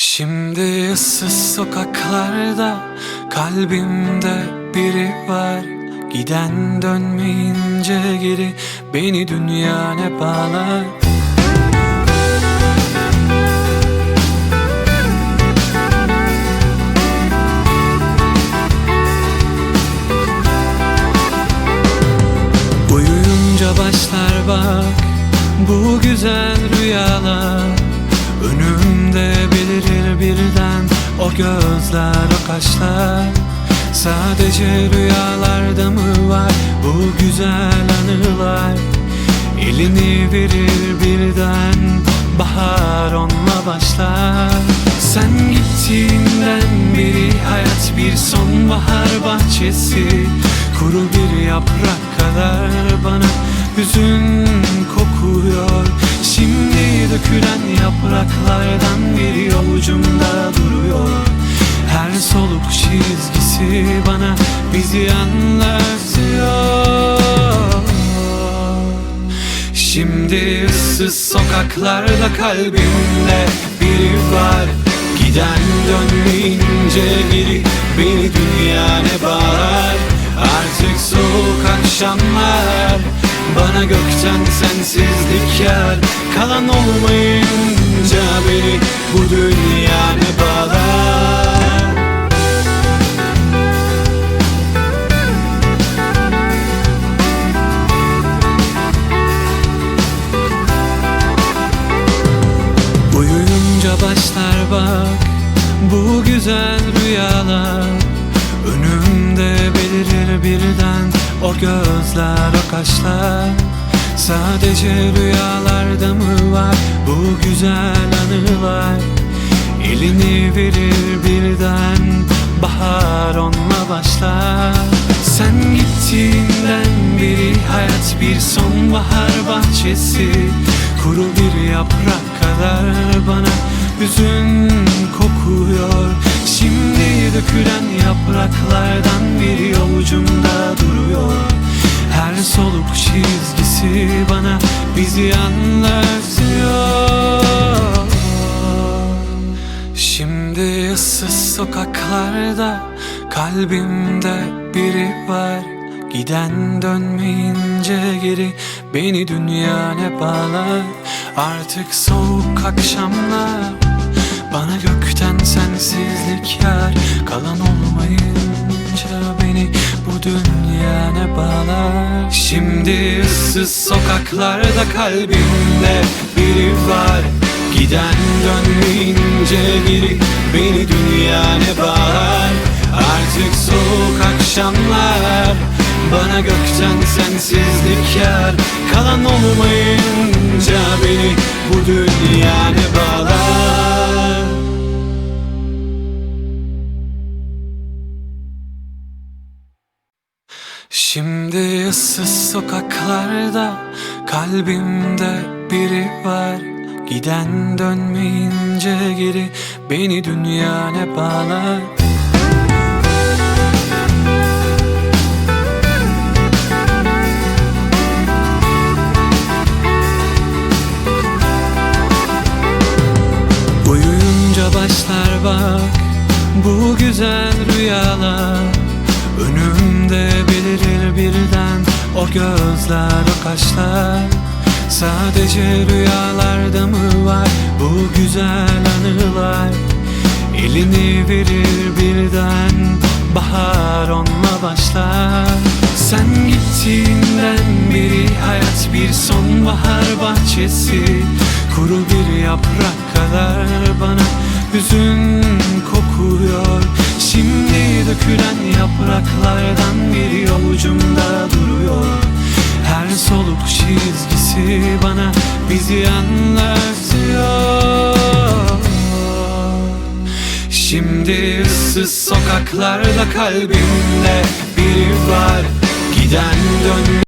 Şimdi ıssız sokaklarda kalbimde biri var. Giden dönmeyince geri beni dünya ne bağlar? Uyuyunca başlar bak bu güzel rüyalar Önümde belirir birden o gözler o kaşlar. Sadece rüyalarda mı var? Bu güzel anılar. Elini verir birden bahar onunla başlar. Sen gittiğinden beri hayat bir sonbahar bahçesi. Kuru bir yaprak kadar bana hüzün kokuyor dökülen yapraklardan biri avucumda duruyor. Her soluk çizgisi bana bizi anlatıyor. Şimdi ıssız sokaklarda kalbimde biri var. Giden dönmeyince geri beni dünya ne bağlar? Artık soğuk akşamlar bana gökten sensizlik yar Kalan olmayınca beni bu dünya ne bağlar? Uyuyunca başlar bak bu güzel rüyalar Önümde belirir birden o gözler o kaşlar. Sadece rüyalarda mı var? Bu güzel anılar Elini verir birden bahar onunla başlar. Sen gittiğinden beri hayat bir sonbahar bahçesi. Kuru bir yaprak kadar bana hüzün kokuyor Şimdi dökülen yapraklardan biri avucumda duruyor. Her soluk çizgisi bana bizi anlatıyor. Şimdi ıssız sokaklarda kalbimde biri var. Giden dönmeyince geri beni dünya ne bağlar? Artık soğuk akşamlar bana gökten sensizlik yar Kalan olmayınca beni bu dünya ne bağlar? Şimdi ıssız sokaklarda kalbimde biri var. Giden dönmeyince geri beni dünya ne bağlar? Artık soğuk akşamlar bana gökten sensizlik yar. Kalan olmayınca Şimdi ıssız sokaklarda kalbimde biri var. Giden dönmeyince geri beni dünya ne bağlar? Uyuyunca başlar bak bu güzel rüyalar Önümde belirir birden o gözler o kaşlar. Sadece rüyalarda mı var bu güzel anılar? Elini verir birden bahar onunla başlar. Sen gittiğinden beri hayat bir sonbahar bahçesi. Kuru bir yaprak kadar bana hüzün dökülen yapraklardan biri avucumda duruyor. Her soluk çizgisi bana bizi anlatıyor. Şimdi ıssız sokaklarda kalbimde biri var. Giden dön